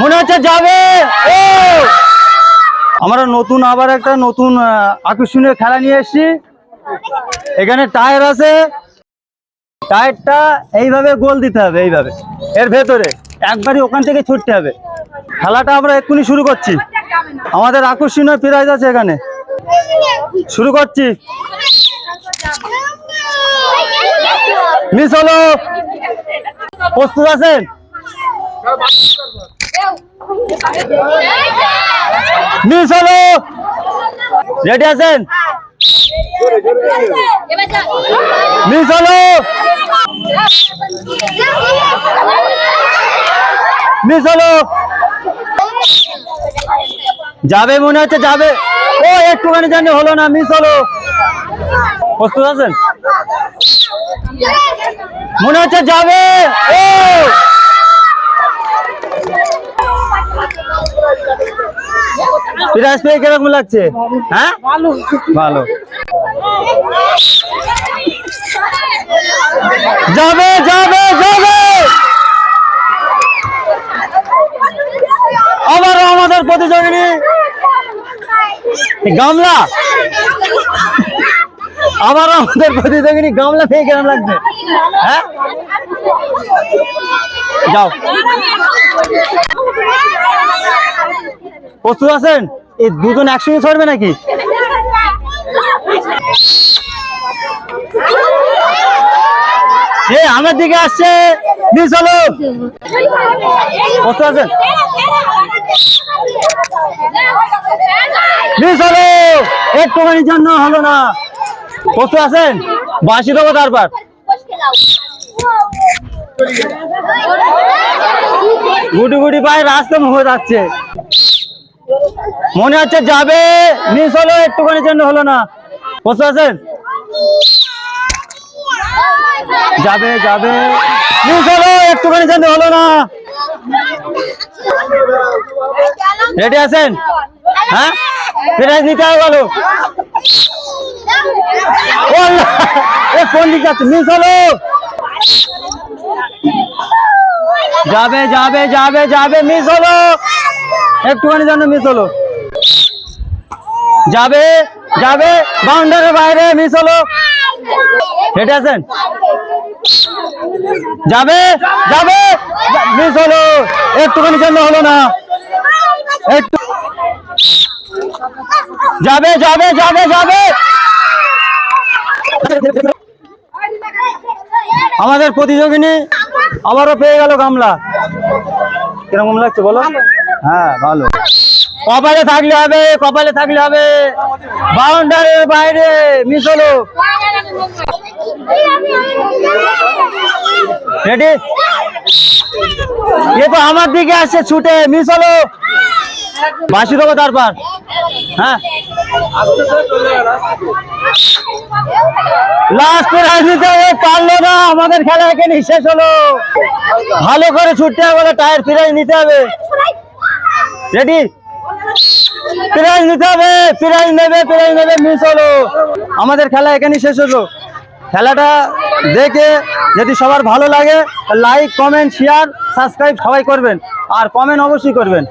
মনে হচ্ছে যাবে। আমরা নতুন আবার একটা নতুন আকর্ষণীয় খেলা নিয়ে এসেছি। এখানে টায়ার আছে। টায়ারটা এইভাবে গোল দিতে হবে, এইভাবে। এর ভেতরে একবারই ওখান থেকে ছুটতে হবে। খেলাটা আমরা এক্ষুনি শুরু করছি। আমাদের আকর্ষণীয় প্রাইজ আছে এখানে। শুরু করছি। মিস হলো। প্রস্তুত আছেন? মিস হলো রেডি আছেন? মিস হলো হলো যাবে মনে হচ্ছে, যাবে। ও, একটুখানি জানি হলো না মিস হলো প্রস্তুত আছেন? মনে হচ্ছে, যাবে। ও! প্রাইস পেয়ে কীরকম লাগছে? হ্যাঁ? ভালো। ভালো। যাবে যাবে যাবে! আবারও আমাদের প্রতিযোগিনী। গামলা। আবারও আমাদের প্রতিযোগিনী গামলা পেয়ে কেমন লাগছে? হ্যাঁ? যাও। প্রস্তুত আছেন? এই দুজন একসঙ্গে ছড়বে নাকি? আমার দিকে আসছে। মিস হলো প্রস্তুত আছেন? একটুখানির জন্য হলো না। প্রস্তুত আছেন? বাসি দেবো তারপর। গুটি গুটি পায়ে রাস্তা হয়ে যাচ্ছে মনে হচ্ছে যাবে। মিস হলো একটুখানির জন্য হলো না। বসে আছেন? যাবে যাবে। মিস হলো একটুখানির জন্য হলো না। রেডি আছেন? হ্যাঁ? প্রাইজ নিতে হবে বলো। কোন দিক যাচ্ছে? মিস হলো। যাবে যাবে যাবে যাবে মিস হলো। একটুখানি জন্য মিস হলো। যাবে যাবে বাউন্ডারির বাইরে মিস হলো। রেডি আছেন যাবে যাবে মিস হলো। একটুখানি জন্য হলো না। একটু যাবে যাবে যাবে যাবে। আমাদের প্রতিযোগিনী আবারও পেয়ে গেল গামলা। কীরকম লাগছে বলো? হ্যাঁ ভালো। কপালে থাকলে হবে, কপালে থাকলে হবে। বাউন্ডারির বাইরে মিস হলো। রেডি এ তো আমার দিকে আসছে ছুটে মিস হলো। বাসি দেবো তারপর। হ্যাঁ? না, আমাদের খেলা এখানে শেষ হলো। ভালো করে ছুটতে হবে টায়ার ফিরাই নিতে হবে। রেডি প্রাইজ নিতে হবে প্রাইজ নেবে প্রাইজ নেবে, মিস হলো। আমাদের খেলা এখানেই শেষ হলো। খেলাটা দেখে যদি সবার ভালো লাগে লাইক কমেন্ট শেয়ার সাবস্ক্রাইব সবাই করবেন। আর কমেন্ট অবশ্যই করবেন।